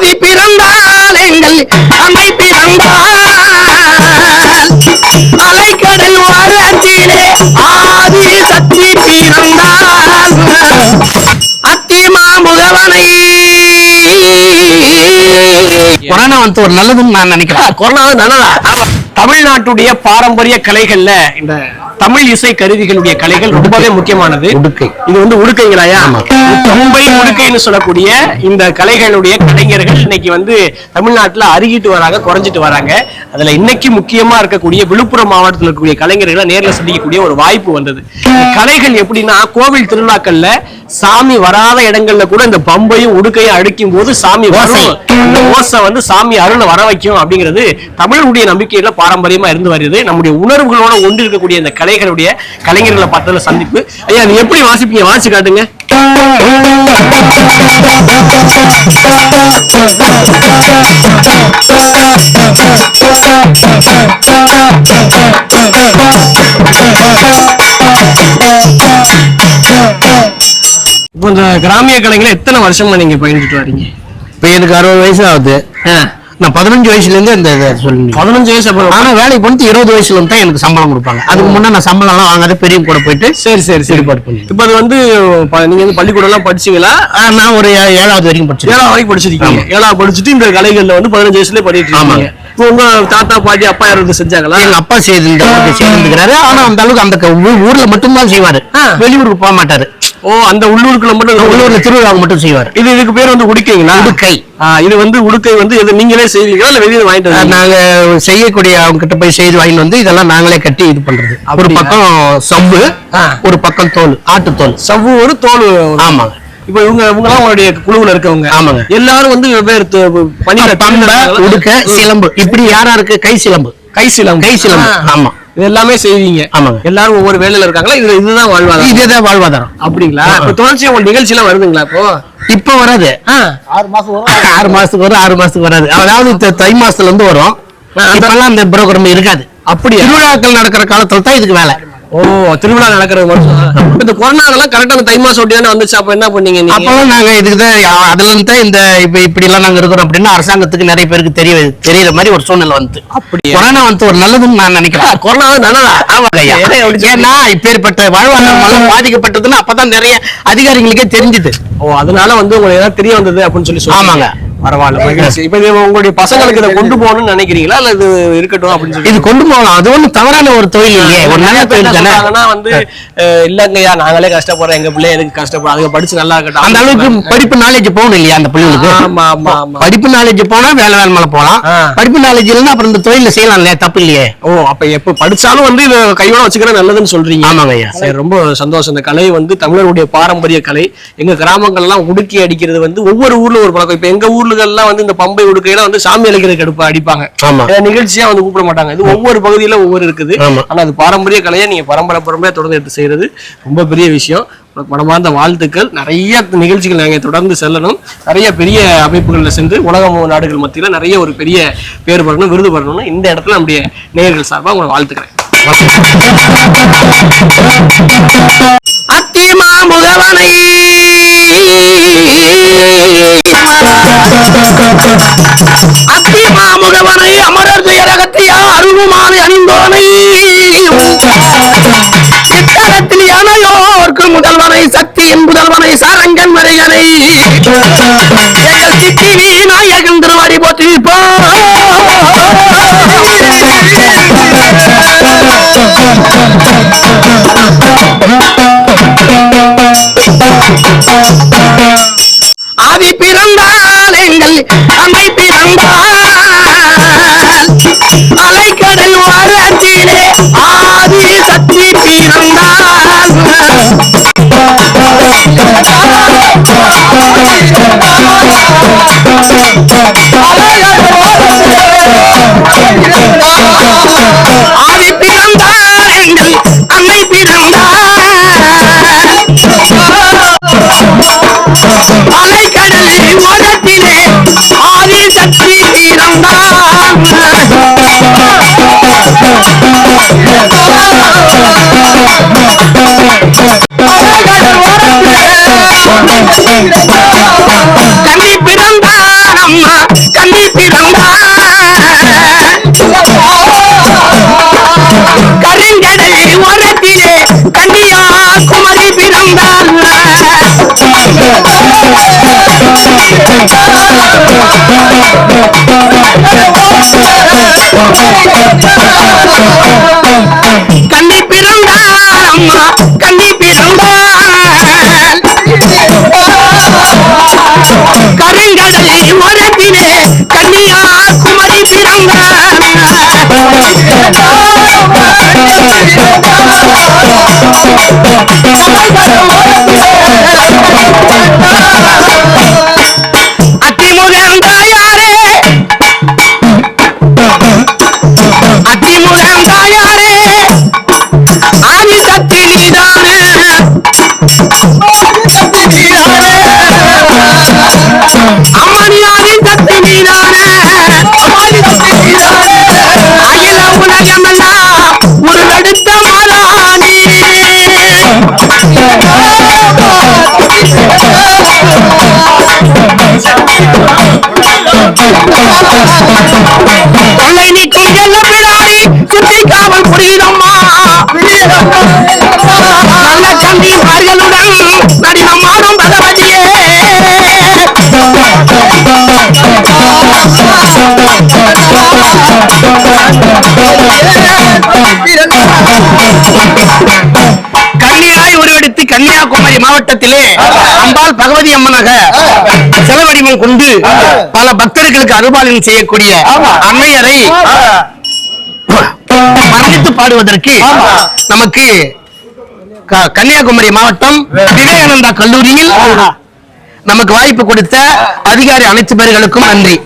ஆதி பிறந்தால் எங்கள் அன்னை பிறந்தால். அலைக்கடல் ஓரத்திலே ஆதி சக்தி பிறந்தால். அத்திமா முதல்வனை கொரோனா வந்து ஒரு நல்லதுன்னு நான் நினைக்கிறேன். கொரோனா நல்லதா? தமிழ்நாட்டுடைய பாரம்பரிய கலைகள்ல இந்த தமிழ் இசை கருவிகளுடைய கலைகள் ரொம்பவே முக்கியமானது. உடுக்கை. இது வந்து உடுக்கைங்களாயா? மும்பை உடுக்கைன்னு சொல்லக்கூடிய இந்த கலைகளுடைய கலைஞர்கள் இன்னைக்கு வந்து தமிழ்நாட்டுல அருகிட்டு வராங்க குறைஞ்சிட்டு வராங்க. அதுல இன்னைக்கு முக்கியமா இருக்கக்கூடிய விழுப்புரம் மாவட்டத்தில் இருக்கக்கூடிய கலைஞர்களை நேர்ல சந்திக்கக்கூடிய ஒரு வாய்ப்பு வந்தது. கலைகள் எப்படின்னா கோவில் திருவிழாக்கள்ல சாமி வராத இடங்கள்ல கூட இந்த பம்பையும் உடுக்கையும் அடிக்கும் போது சாமி வரும்? இந்த ஓசை வந்து சாமி அருளை வர வைக்கும் அப்படிங்கிறது தமிழருடைய நம்பிக்கையில பாரம்பரியமா இருந்து வருது. நம்முடைய உணர்வுகளோட ஒன்று இருக்கக்கூடிய இந்த கலைகளுடைய கலைஞர்களை பார்த்ததுல சந்திப்பு. ஐயா நீ எப்படி வாசிப்பீங்க? வாசி காட்டுங்க. இப்போ இந்த கிராமிய கலைஞரை எத்தனை வருஷமா நீங்க பயணிச்சுட்டு வரீங்க? இப்ப எனக்கு அறுபது வயசு ஆகுது. நான் பதினஞ்சு வயசுல இருந்து இந்த இதை சொல்லுங்க பதினஞ்சு வயசு அப்புறம் ஆனா வேலைக்கு போனது இருபது வயசுல இருந்து தான் எனக்கு சம்பளம் கொடுப்பாங்க. அதுக்கு முன்னே நான் சம்பளம் எல்லாம் வாங்காத பெரிய கூட போயிட்டு சரி சரி சரி. ஏற்பாடு பண்ணி இப்போ அது வந்து நீங்க வந்து பள்ளிக்கூடம் எல்லாம் படிச்சீங்களா நான் ஒரு ஏழாவது வரைக்கும் படிச்சேன் ஏழாவது வரைக்கும் படிச்சிருக்கீங்க. ஏழாவது படிச்சுட்டு இந்த கலைகள்ல வந்து பதினஞ்சு வயசுல படிட்டு ஆமாங்க. இப்போ உங்க தாத்தா பாட்டி அப்பா யாராவது செஞ்சாங்களா எங்க அப்பா செய்து செய்திருக்கிறாரு ஆனா அந்த அளவுக்கு அந்த ஊர்ல மட்டும்தான் செய்வாரு. வெளியூருக்கு போக மாட்டாரு ஓ அந்த உள்ளூருக்குள்ள மட்டும் உள்ளூர்ல திருவிழா மட்டும் செய்வாரு இது இதுக்கு பேர் வந்து உடுக்கைங்களா உடுக்கை. இது வந்து உடுக்கை வந்து இது நீங்களே செய்வீங்களா இல்ல வெளியே வாங்கிட்டு வந்தீங்களா? நாங்க செய்யக்கூடிய அவங்க கிட்ட போய் செய்து வாங்கிட்டு வந்து இதெல்லாம் நாங்களே கட்டி இது பண்றது ஒரு? பக்கம் சவ்வு. ஒரு பக்கம் தோல் ஆட்டு தோல் சவ்வு ஒரு தோல் ஆமாங்க இப்போ இவங்க இவங்க எல்லாம் உங்களுடைய குழுவுல இருக்கவங்க. ஆமாங்க. எல்லாரும் வந்து வெவ்வேறு பணியில பம்பை உடுக்க சிலம்பு. இப்படி யாரா இருக்கு? கை சிலம்பு. கை சிலம் கை சிலம்பு. ஆமா. இது எல்லாமே செய்வீங்க. ஆமாங்க. எல்லாரும் ஒவ்வொரு வேலையில இருக்காங்களா? இது இதுதான் வாழ்வாதாரம். இதுதான் வாழ்வாதாரம். அப்படிங்களா? இப்ப தொடர்ச்சியா உங்க நிகழ்ச்சி எல்லாம் வருதுங்களா இப்போ? இப்ப வராது. ஆறு மாசத்துக்கு வரும் ஆறு மாசத்துக்கு வராது. அதாவது த- தை மாசத்துல இருந்து வரும் இப்பெல்லாம் அந்த ப்ரோக்ராம் இருக்காது. அப்படியா? திருவிழாக்கள் நடக்கிற காலத்துல தான் இதுக்கு வேலை. ஓ திருவிழா நடக்கிறது மட்டும் இந்த கொரோனாலாம் கரெக்டா அந்த தை மாசம் ஒட்டி தானே வந்துச்சு அப்ப என்ன பண்ணீங்க அப்பெல்லாம் நாங்க இதுக்கு தான் அதுல இருந்து இந்த இப்ப இப்படி எல்லாம் நாங்க இருக்கிறோம் அப்படின்னு அரசாங்கத்துக்கு நிறைய பேருக்கு தெரிய தெரியற மாதிரி ஒரு சூழ்நிலை வந்து அப்படியா? கொரோனா வந்து ஒரு நல்லதுன்னு நான் நினைக்கிறேன் கொரோனா நல்லதா ஆமாங்க ஐயா. அப்படி? ஏன்னா இப்பேற்பட்ட வாழ்வாதாரம் பாதிக்கப்பட்டதுன்னு அப்பதான் நிறைய அதிகாரிகளுக்கே தெரிஞ்சுது ஓ அதனால வந்து உங்களுக்கு ஏதாவது தெரிய வந்தது அப்படின்னு சொல்லி. ஆமாங்க. பரவாயில்ல மகிழ்ச்சி. இப்ப இது உங்களுடைய பசங்களுக்கு இதை கொண்டு போகணும்னு நினைக்கிறீங்களா? இல்ல இது இருக்கட்டும் அப்படின்னு சொல்லி இது கொண்டு போகலாம். அது ஒண்ணும் தவறான ஒரு தொழில் இல்லையே. ஒரு நல்ல தொழில் தானே? வந்து இல்லங்கய்யா நாங்களே கஷ்டப்படுறோம். எங்க பிள்ளை எதுக்கு அதுங்க படிச்சு நல்லா இருக்கட்டும். அந்த அளவுக்கு படிப்பு நாலேஜ் போகணும் இல்லையா அந்த பிள்ளைங்களுக்கு? ஆமா ஆமா ஆமா. படிப்பு நாலேஜ் போனா வேலை வேலை மேல. படிப்பு நாலேஜ் இல்லைன்னா அப்புறம் இந்த தொழில செய்யலாம் இல்லையா? தப்பு இல்லையே? ஓ அப்ப எப்ப படிச்சாலும் வந்து இத கையோட வச்சுக்கிற நல்லதுன்னு சொல்றீங்க. ஆமாங்க ஐயா. சரி ரொம்ப சந்தோஷம். இந்த கலை வந்து தமிழருடைய பாரம்பரிய கலை. எங்க கிராமங்கள் எல்லாம் உடுக்கி அடிக்கிறது வந்து ஒவ்வொரு ஊர்ல ஒரு பழக்கம். இப்ப எங்க ஊர்லலாம் வந்து இந்த பம்பை உடுக்கையில வந்து சாமி அழைக்கிறதுக்கு எடுப்பா அடிப்பாங்க. நிகழ்ச்சியா வந்து கூப்பிட மாட்டாங்க. இது ஒவ்வொரு பகுதியில ஒவ்வொரு இருக்குது. ஆனா அது பாரம்பரிய கலையை நீங்க பரம்பரை பரம்பரையா தொடர்ந்து எடுத்து செய்யறது ரொம்ப பெரிய விஷயம். மனமார்ந்த வாழ்த்துக்கள். நிறைய நிகழ்ச்சிகள் நாங்க தொடர்ந்து செல்லணும். நிறைய பெரிய அமைப்புகள்ல சென்று உலக நாடுகள் மத்தியில நிறைய ஒரு பெரிய பேர் பெறணும் விருது பெறணும்னு இந்த இடத்துல நம்முடைய நேயர்கள் சார்பா உங்களை வாழ்த்துக்கிறேன். அத்திமா முதல்வனை அத்தி மாமுகவனை அமரர் துயரகத்தையா அருகுமாறு அணிந்தோனை. இத்தலத்தில் யானையோர்க்கு முதல்வனை சக்தி என் முதல்வனை சாரங்கன் மறைகனை எங்கள் சித்தி விநாயகன் திருவாடி ஆதி பிறந்தால் எங்கள் அன்னை பிறந்தால் அலைக்கடல் ஓரத்திலே ஆதி சக்தி பிறந்தால் ஆதி பிறந்தால் கண்ணி பிறந்தார் அம்மா கண்ணி பிறந்தார் கருங்கடல் ஓரத்திலே கன்னியா குமரி பிறந்தார் தொல்லை நீக்கும் எல்ல பிடாரி சுற்றி காவல் புரியுதம்மா நல்ல கண்டிப்பார்களுடன் நடினமாடும் பகவதியே கன்னியாய் உருவெடுத்து கன்னியாகுமரி மாவட்டத்திலே அம்பாள் பகவதி அம்மனாக செலவடிமம் கொண்டு பல பக்தர்களுக்கு அருபாலனம் செய்யக்கூடிய அம்மையரை வர்ணித்து பாடுவதற்கு நமக்கு கன்னியாகுமரி மாவட்டம் விவேகானந்தா கல்லூரியில் நமக்கு வாய்ப்பு கொடுத்த அதிகாரி அனைத்து பேர்களுக்கும் நன்றி.